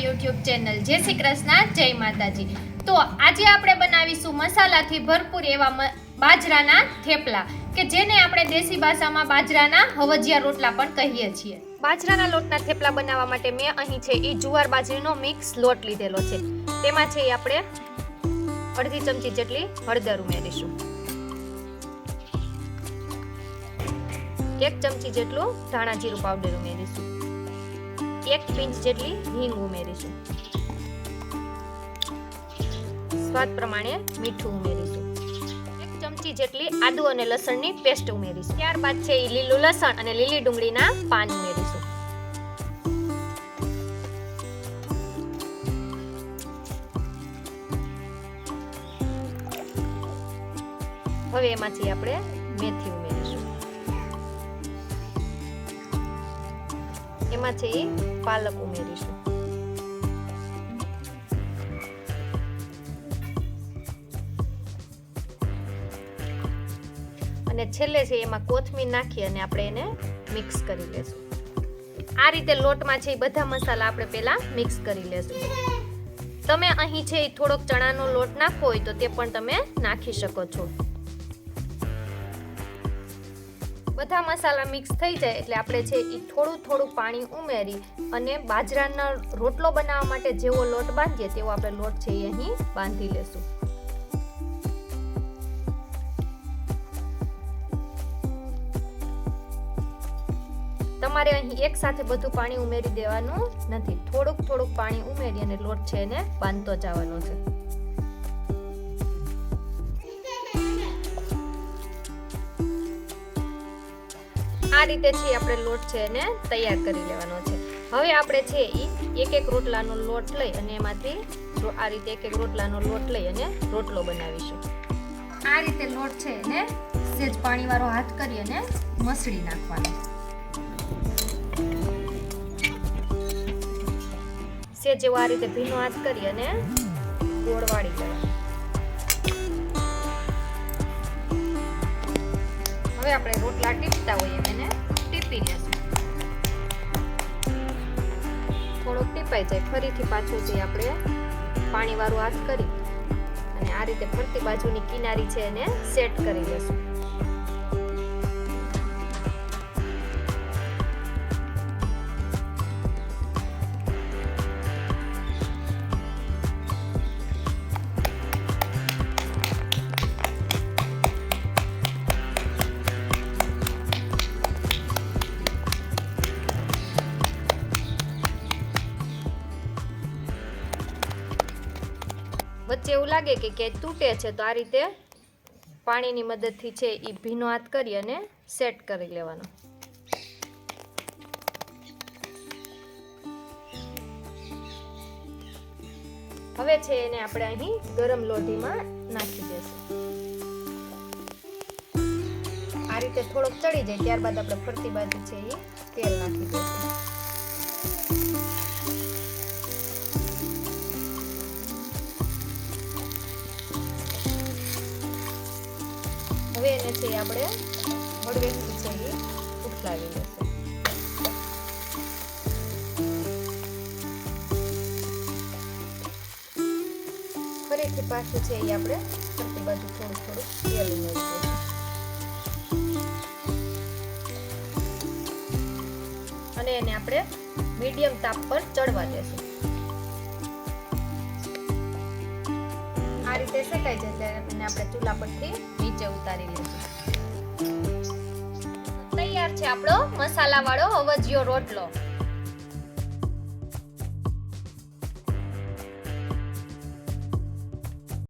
Channel. જય શ્રી કૃષ્ણ, જય માતાજી. તો આજે આપણે બનાવીશું મસાલાથી ભરપૂર એવા બાજરાના થેપલા, કે જેને આપણે દેશી ભાષામાં બાજરાના હવજિયા રોટલા પણ કહીએ છીએ. બાજરાના લોટના થેપલા બનાવવા માટે મેં અહીં છે એ જુવાર બાજરીનો મિક્સ લોટ લીધેલો છે. તેમાં છે આપણે અડધી ચમચી જેટલી હળદર ઉમેરીશું. એક ચમચી જેટલું ધાણા જીરું પાવડર ઉમેરીશું. એક પિંચ જેટલી હિંગ ઉમેરીશું. સ્વાદ પ્રમાણે મીઠું ઉમેરીશું. એક ચમચી જેટલી આદુ અને લસણની પેસ્ટ ઉમેરીશું. ત્યારબાદ છે એ લીલું લસણ અને લીલી ડુંગળીના પાન ઉમેરીશું. હવે એમાંથી આપણે મેથી ઉમેરીશું. એમાં છે પાલક ઉમેરીશું. અને છેલ્લે છે એમાં કોથમીર નાખી અને આપણે એને મિક્સ કરી લેશું. આ રીતે લોટમાં છે એ બધા મસાલા આપણે પહેલા મિક્સ કરી લેશું. તમે અહીં છે એ થોડોક ચણાનો લોટ નાખવો હોય તો તે પણ તમે નાખી શકો છો. બધા મસાલા મિક્સ થઈ જાય એટલે આપણે છે એ થોડું થોડું પાણી ઉમેરી અને બાજરાના રોટલો બનાવવા માટે જેવો લોટ બાંધીએ તેવો આપણે લોટ છે એ અહીં બાંધી લેશું. તમારે અહીં એક સાથે બધું પાણી ઉમેરી દેવાનું નથી. થોડુંક થોડુંક પાણી ઉમેરી અને લોટ છે એને બાંધતો જવાનો છે. આ રીતે છે આપણે લોટ છે એને તૈયાર કરી લેવાનો છે. હવે આપણે છે એ એક એક રોટલાનો લોટ લઈ અને એમાંથી આ રીતે એક એક રોટલાનો લોટ લઈ અને રોટલો બનાવીશું. આ રીતે લોટ છે એને સેજ પાણીવાળો હાથ કરી અને મસળી નાખવાનો. સેજ જેવો આ રીતે ભીનો હાથ કરી અને ગોળ વાળી લેવાનો. હવે આપણે રોટલા ટીપતા હોઈએ એને ટીપી લેશું. થોડોક ટીપાઈ જાય, ફરીથી પાછું જે આપણે પાણીવાળું હાથ કરી અને આ રીતે ફરતી બાજુની કિનારી છે એને સેટ કરી લેશું. વચ્ચે એવું લાગે કે ક્યાંય તૂટે છે, તો આ રીતે પાણીની મદદથી છે એ ભીનો હાથ કરી અને સેટ કરી લેવાનો. હવે છે એને આપણે અહીં ગરમ લોઢીમાં નાખી દેશું. આ રીતે થોડોક ચડી જાય, ત્યારબાદ આપણે ફરતી બાજુ છે એ તેલ નાખી દઈશું એને છે આપણે હળવેથી છે એ ઉઠલાવી લેશું ફરીથી પાછું છે એ આપણે ફરતી બાજુ થોડું થોડું તેલ ઉમેરી અને એને આપણે મીડિયમ તાપ પર ચડવા દેશું. આ રીતે શેકાઈ ત્યારે એને આપણે ચૂલા પરથી નીચે ઉતારી લઈશું તૈયાર છે આપણો મસાલા વાળો હવજિયો રોટલો.